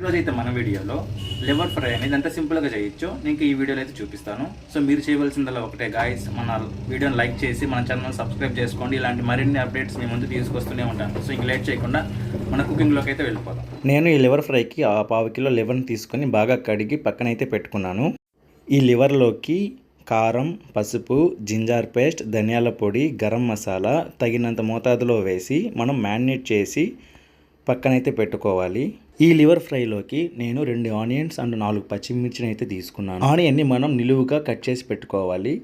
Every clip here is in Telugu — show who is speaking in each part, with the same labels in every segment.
Speaker 1: ఈరోజు అయితే మన వీడియోలో లివర్ ఫ్రై అనేది ఎంత సింపుల్గా చేయొచ్చు నేను ఈ వీడియోలో అయితే చూపిస్తాను. సో మీరు చేయవలసిందల్లా ఒకటే గాయస్ మన వీడియోని లైక్ చేసి మన ఛానల్ సబ్స్క్రైబ్ చేసుకోండి. ఇలాంటి మరిన్ని అప్డేట్స్ మీ ముందు తీసుకొస్తూనే ఉంటాను. సో ఇంక లేట్ చేయకుండా మన కుకింగ్లోకి అయితే వెళ్ళిపోదాం. నేను ఈ లివర్ ఫ్రైకి ఆ పావు కిలో లివర్ని తీసుకొని బాగా కడిగి పక్కనైతే పెట్టుకున్నాను. ఈ లివర్లోకి కారం పసుపు జింజర్ పేస్ట్ ధనియాల పొడి గరం మసాలా తగినంత మోతాదులో వేసి మనం మ్యారినేట్ చేసి పక్కనైతే పెట్టుకోవాలి. ఈ లివర్ ఫ్రైలోకి నేను రెండు ఆనియన్స్ అండ్ నాలుగు పచ్చిమిర్చిని అయితే తీసుకున్నాను. ఆనియన్ని మనం నిలువుగా కట్ చేసి పెట్టుకోవాలి.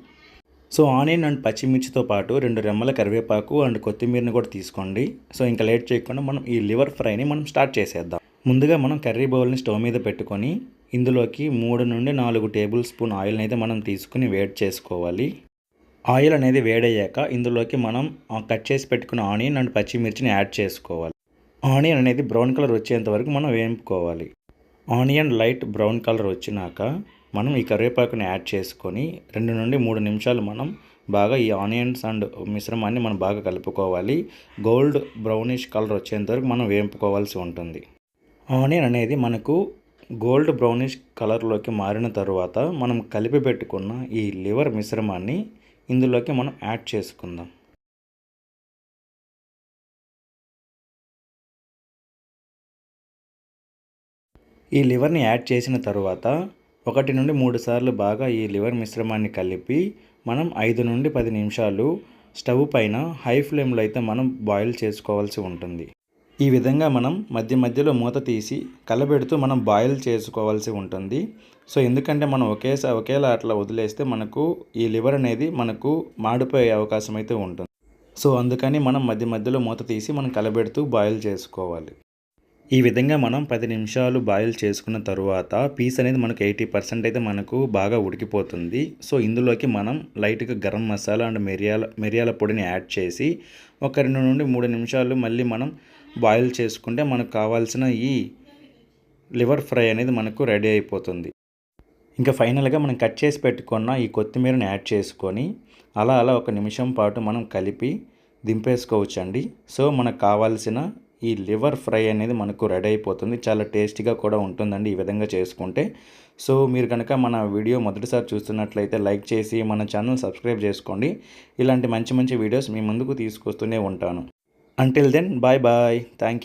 Speaker 1: సో ఆనియన్ అండ్ పచ్చిమిర్చితో పాటు రెండు రెమ్మల కరివేపాకు అండ్ కొత్తిమీరని కూడా తీసుకోండి. సో ఇంకా లేట్ చేయకుండా మనం ఈ లివర్ ఫ్రైని మనం స్టార్ట్ చేసేద్దాం. ముందుగా మనం కర్రీ బౌల్ని స్టవ్ మీద పెట్టుకొని ఇందులోకి మూడు నుండి నాలుగు టేబుల్ స్పూన్ ఆయిల్ని అయితే మనం తీసుకుని వేడి చేసుకోవాలి. ఆయిల్ అనేది వేడయ్యాక ఇందులోకి మనం కట్ చేసి పెట్టుకున్న ఆనియన్ అండ్ పచ్చిమిర్చిని యాడ్ చేసుకోవాలి. ఆనియన్ అనేది బ్రౌన్ కలర్ వచ్చేంత వరకు మనం వేపుకోవాలి ఆనియన్ లైట్ బ్రౌన్ కలర్ వచ్చినాక మనం ఈ కరివేపాకుని యాడ్ చేసుకొని రెండు నుండి మూడు నిమిషాలు మనం బాగా ఈ ఆనియన్స్ అండ్ మిశ్రమాన్ని మనం బాగా కలుపుకోవాలి. గోల్డ్ బ్రౌనిష్ కలర్ వచ్చేంత వరకు మనం వేపుకోవాల్సి ఉంటుంది. ఆనియన్ అనేది మనకు గోల్డ్ బ్రౌనిష్ కలర్లోకి మారిన తర్వాత మనం కలిపి పెట్టుకున్న ఈ లివర్ మిశ్రమాన్ని ఇందులోకి మనం యాడ్ చేసుకుందాం. ఈ లివర్ని యాడ్ చేసిన తర్వాత ఒకటి నుండి మూడు సార్లు బాగా ఈ లివర్ మిశ్రమాన్ని కలిపి మనం ఐదు నుండి పది నిమిషాలు స్టవ్ పైన హై ఫ్లేమ్లో అయితే మనం బాయిల్ చేసుకోవాల్సి ఉంటుంది. ఈ విధంగా మనం మధ్య మధ్యలో మూత తీసి కలబెడుతూ మనం బాయిల్ చేసుకోవాల్సి ఉంటుంది. సో ఎందుకంటే మనం ఒకేసారి ఒకేలా అట్లా వదిలేస్తే మనకు ఈ లివర్ అనేది మనకు మాడిపోయే అవకాశం అయితే ఉంటుంది. సో అందుకని మనం మధ్య మధ్యలో మూత తీసి మనం కలబెడుతూ బాయిల్ చేసుకోవాలి. ఈ విధంగా మనం పది నిమిషాలు బాయిల్ చేసుకున్న తరువాత పీస్ అనేది మనకు ఎయిటీ పర్సెంట్ అయితే మనకు బాగా ఉడికిపోతుంది. సో ఇందులోకి మనం లైట్గా గరం మసాలా అండ్ మిరియాల మిరియాల పొడిని యాడ్ చేసి ఒక రెండు నుండి మూడు నిమిషాలు మళ్ళీ మనం బాయిల్ చేసుకుంటే మనకు కావాల్సిన ఈ లివర్ ఫ్రై అనేది మనకు రెడీ అయిపోతుంది. ఇంకా ఫైనల్గా మనం కట్ చేసి పెట్టుకున్న ఈ కొత్తిమీరని యాడ్ చేసుకొని అలా అలా ఒక నిమిషం పాటు మనం కలిపి దింపేసుకోవచ్చండి. సో మనకు కావాల్సిన ఈ లివర్ ఫ్రై అనేది మనకు రెడీ అయిపోతుంది. చాలా టేస్టీగా కూడా ఉంటుందండి ఈ విధంగా చేసుకుంటే. సో మీరు కనుక మన వీడియో మొదటిసారి చూస్తున్నట్లయితే లైక్ చేసి మన ఛానల్ సబ్స్క్రైబ్ చేసుకోండి. ఇలాంటి మంచి మంచి వీడియోస్ మీ ముందుకు తీసుకొస్తూనే ఉంటాను. Until then bye bye thank you